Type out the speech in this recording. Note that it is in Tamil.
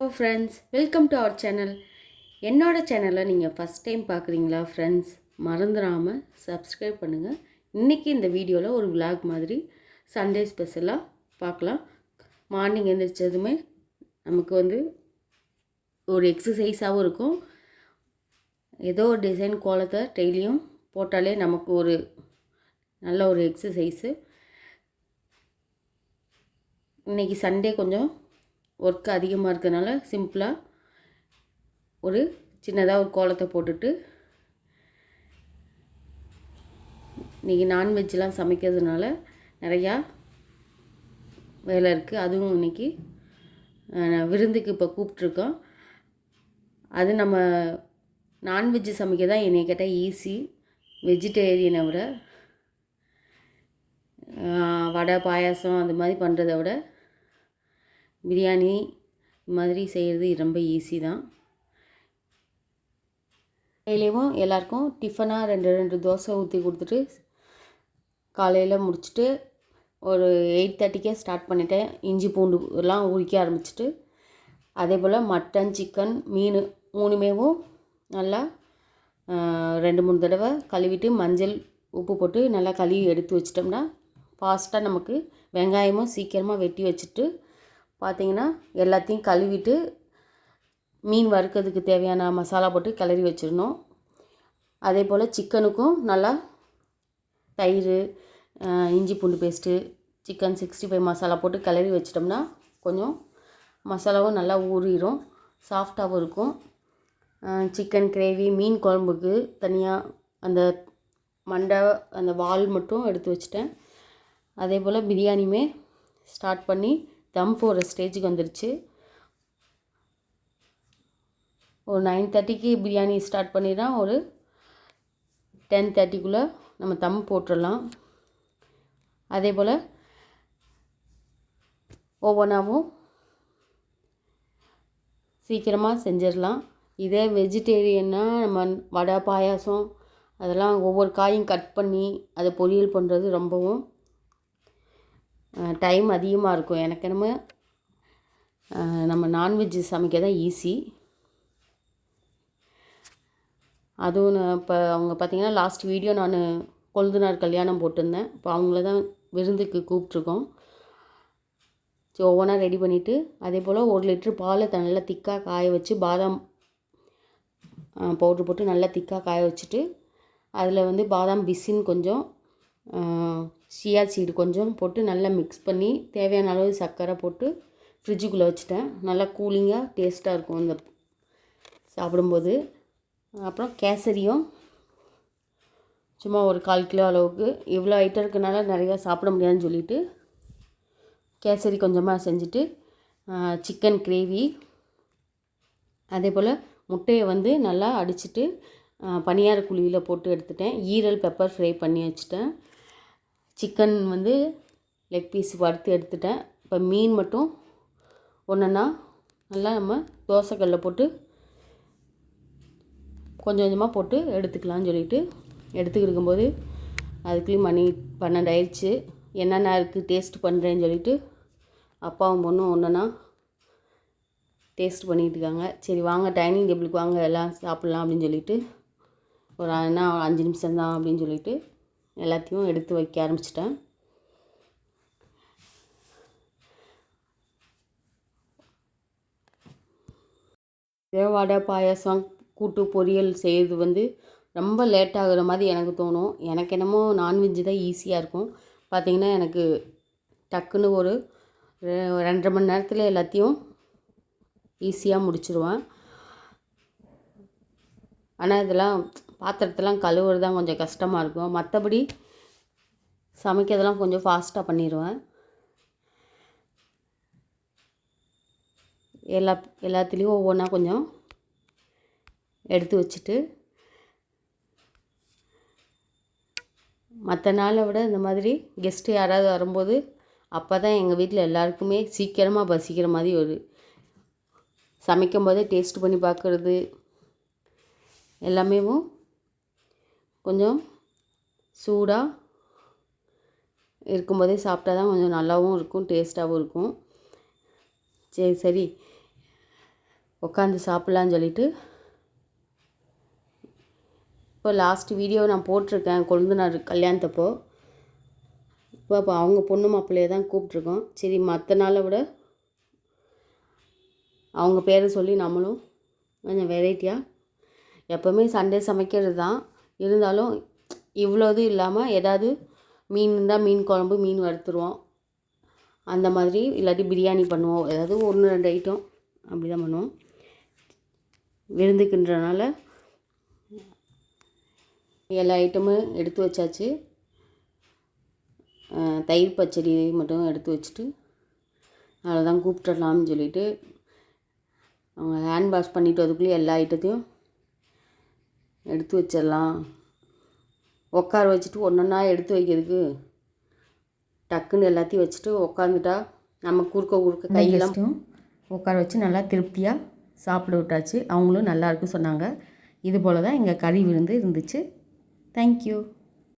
Hello friends welcome to our channel என்னோடய சேனலை நீங்கள் ஃபஸ்ட் டைம் பார்க்குறீங்களா ஃப்ரெண்ட்ஸ் மறந்துடாமல் சப்ஸ்கிரைப் பண்ணுங்கள் இன்றைக்கி இந்த வீடியோவில் ஒரு விலாக் மாதிரி சண்டே ஸ்பெஷலாக பார்க்கலாம் மார்னிங் எழுந்திரிச்சதுமே நமக்கு வந்து ஒரு எக்ஸசைஸாகவும் இருக்கும். ஏதோ ஒரு டிசைன் கோலத்தை டெய்லியும் போட்டாலே நமக்கு ஒரு நல்ல ஒரு எக்ஸசைஸு இன்றைக்கி சண்டே கொஞ்சம் ஒர்க் அதிகமாக இருக்கிறதுனால சிம்பிளாக ஒரு சின்னதாக ஒரு கோலத்தை போட்டுட்டு இன்றைக்கி நான்வெஜ்லாம் சமைக்கிறதுனால நிறையா வேலை இருக்குது அதுவும் இன்றைக்கி விருந்துக்கு இப்போ கூப்பிட்ருக்கோம் அது நம்ம நான்வெஜ்ஜு சமைக்க தான் என்னை கேட்டால் ஈஸி வெஜிடேரியனை விட வடை பாயாசம் அது மாதிரி பண்ணுறத விட பிரியாணி மாதிரி செய்கிறது ரொம்ப ஈஸி தான். டெய்லியும் எல்லாருக்கும் டிஃபனாக ரெண்டு ரெண்டு தோசை ஊற்றி கொடுத்துட்டு காலையில் முடிச்சுட்டு ஒரு எயிட் தேர்ட்டிக்கே ஸ்டார்ட் பண்ணிட்டேன். இஞ்சி பூண்டு எல்லாம் உரிக்க ஆரம்பிச்சிட்டு அதே போல் மட்டன் சிக்கன் மீன் மூணுமேவும் நல்லா ரெண்டு மூணு தடவை கழுவிட்டு மஞ்சள் உப்பு போட்டு நல்லா கழுவி எடுத்து வச்சிட்டோம்னா ஃபாஸ்ட்டாக நமக்கு வெங்காயமும் சீக்கிரமாக வெட்டி வச்சுட்டு பார்த்தீங்கன்னா எல்லாத்தையும் கழுவிட்டு மீன் வறுக்கிறதுக்கு தேவையான மசாலா போட்டு கிளறி வச்சிடணும். அதே போல் சிக்கனுக்கும் நல்லா தயிர் இஞ்சி பூண்டு paste chicken sixty five masala போட்டு கிளறி வச்சிட்டோம்னா கொஞ்சம் மசாலாவும் நல்லா ஊறிடும் சாஃப்டாகவும் இருக்கும். சிக்கன் கிரேவி மீன் குழம்புக்கு தனியாக அந்த மண்டை அந்த வால் மட்டும் எடுத்து வச்சிட்டேன். அதே போல் பிரியாணியுமே ஸ்டார்ட் பண்ணி தம் போகிற ஸ்டேஜுக்கு வந்துருச்சு. ஒரு நைன் தேர்ட்டிக்கு பிரியாணி ஸ்டார்ட் பண்ணினா ஒரு டென் தேர்ட்டிக்குள்ளே நம்ம தம் போட்டுடலாம். அதே போல் ஒவ்வொன்றாவும் சீக்கிரமாக செஞ்சிடலாம். இதே வெஜிடேரியன்னா நம்ம வடை பாயாசம் அதெல்லாம் ஒவ்வொரு காயும் கட் பண்ணி அதை பொரியல் பண்ணுறது ரொம்பவும் டைம் அதிகமாக இருக்கும். எனக்கு என்னமோ நம்ம நான்வெஜ் சமைக்க தான் ஈஸி அதுவும் இப்போ அவங்க பார்த்திங்கன்னா லாஸ்ட் வீடியோ நான் கொழுந்தனார் கல்யாணம் போட்டிருந்தேன். இப்போ அவங்கள தான் விருந்துக்கு கூப்பிட்ருக்கோம் ஸோ ஒவ்வொன்றா ரெடி பண்ணிவிட்டு அதே போல் ஒரு லிட்ரு பாலை த- நல்லா திக்காக காய வச்சு பாதாம் பவுட்ரு போட்டு நல்லா திக்காக காய வச்சுட்டு அதில் வந்து பாதாம் பிசின் கொஞ்சம் சியா சீடு கொஞ்சம் போட்டு நல்லா மிக்ஸ் பண்ணி தேவையான அளவு சர்க்கரை போட்டு ஃப்ரிட்ஜுக்குள்ளே வச்சுட்டேன். நல்லா கூலிங்காக டேஸ்ட்டாக இருக்கும் இந்த சாப்பிடும்போது. அப்புறம் கேசரியும் சும்மா ஒரு கால் கிலோ அளவுக்கு. இவ்வளோ ஐட்டம் இருக்கனால நிறையா சாப்பிட முடியாதுன்னு சொல்லிட்டு கேசரி கொஞ்சமாக செஞ்சுட்டு சிக்கன் கிரேவி அதே போல் முட்டையை வந்து நல்லா அடிச்சுட்டு பனியார குழியில் போட்டு எடுத்துட்டேன். ஈரல் பெப்பர் ஃப்ரை பண்ணி வச்சுட்டேன். சிக்கன் வந்து லெக் பீஸ் வறுத்து எடுத்துட்டேன். இப்போ மீன் மட்டும் ஒன்றுன்னா நல்லா நம்ம தோசைக்கல்லில் போட்டு கொஞ்சம் கொஞ்சமாக போட்டு எடுத்துக்கலாம்னு சொல்லிட்டு எடுத்துக்கிட்டு இருக்கும்போது அதுக்குள்ளேயும் மணி பன்னெண்டு ஆயிடுச்சு. என்னென்ன இருக்குது டேஸ்ட் பண்ணுறேன்னு சொல்லிட்டு அப்பாவும் பொண்ணும் ஒன்றுனா டேஸ்ட் பண்ணிகிட்டு இருக்காங்க. சரி வாங்க டைனிங் டேபிளுக்கு வாங்க எல்லாம் சாப்பிட்லாம் அப்படின்னு சொல்லிட்டு. ஒரு என்ன அஞ்சு நிமிஷம் தான் அப்படின்னு சொல்லிட்டு எல்லாத்தையும் எடுத்து வைக்க ஆரம்பிச்சிட்டேன். இதே வடை பாயாசம் கூட்டு பொரியல் செய்கிறது வந்து ரொம்ப லேட் ஆகுற மாதிரி எனக்கு தோணும். எனக்கு என்னமோ நான்வெஜ்ஜு தான் ஈஸியாக இருக்கும். பார்த்திங்கன்னா எனக்கு டக்குன்னு ஒரு ரெ- ரெண்டரை மணி நேரத்தில் எல்லாத்தையும் ஈஸியாக முடிச்சிடுவேன் ஆனால் இதெல்லாம் பாத்திரத்தெல்லாம் கழுவுறது தான் கொஞ்சம் கஷ்டமாக இருக்கும். மற்றபடி சமைக்கிறதெல்லாம் கொஞ்சம் ஃபாஸ்ட்டாக பண்ணிடுவேன் எல்லா எல்லாத்துலேயும் ஒவ்வொன்றா கொஞ்சம் எடுத்து வச்சுட்டு மற்ற நாளை விட இந்த மாதிரி கெஸ்ட்டு யாராவது வரும்போது அப்போ தான் எங்கள் வீட்டில் எல்லாருக்குமே சீக்கிரமாக பசிக்கிற மாதிரி ஒரு சமைக்கும் போதே டேஸ்ட் பண்ணி பார்க்குறது எல்லாமேவும் கொஞ்சம் சூடாக இருக்கும்போதே சாப்பிட்டா தான் கொஞ்சம் நல்லாவும் இருக்கும் டேஸ்ட்டாகவும் இருக்கும். சரி சரி. உட்காந்து சாப்பிட்லான்னு சொல்லிட்டு இப்போ லாஸ்ட் வீடியோ நான் போட்டிருக்கேன் கொழுந்தனார் கல்யாணத்தப்போ. இப்போ அப்போ அவங்க பொண்ணு மாப்பிள்ளையை தான் கூப்பிட்ருக்கோம் சரி மற்ற நாளை விட அவங்க பேரை சொல்லி நம்மளும் கொஞ்சம் வெரைட்டியாக எப்போவுமே சண்டே சமைக்கிறது தான். இருந்தாலும் இவ்வளோ இது இல்லாமல் ஏதாவது மீன் இருந்தால் மீன் குழம்பு மீன் வறுத்துருவோம். அந்த மாதிரி இல்லாட்டி பிரியாணி பண்ணுவோம். ஏதாவது ஒன்று ரெண்டு ஐட்டம் அப்படி தான் பண்ணுவோம். விருந்துக்குன்றனால எல்லா ஐட்டமும் எடுத்து வச்சாச்சு. தயிர் பச்சடி மட்டும் எடுத்து வச்சுட்டு அவ்வளோதான் கூப்பிட்டுடலாம்னு சொல்லிட்டு அவங்க ஹேண்ட் வாஷ் பண்ணிவிட்டு அதுக்குள்ளேயே எல்லா ஐட்டத்தையும் எடுத்து வச்சிடலாம். உட்கார வச்சுட்டு ஒன்றொன்னா எடுத்து வைக்கிறதுக்கு டக்குன்னு எல்லாத்தையும் வச்சுட்டு உட்காந்துட்டா நம்ம குறுக்க குறுக்க கையெல்லாம் உட்கார வச்சு நல்லா திருப்தியாக சாப்பிட விட்டாச்சு. அவங்களும் நல்லா இருக்குன்னு சொன்னாங்க. இது போல் தான் எங்கள் கறி விருந்து இருந்துச்சு. தேங்க்யூ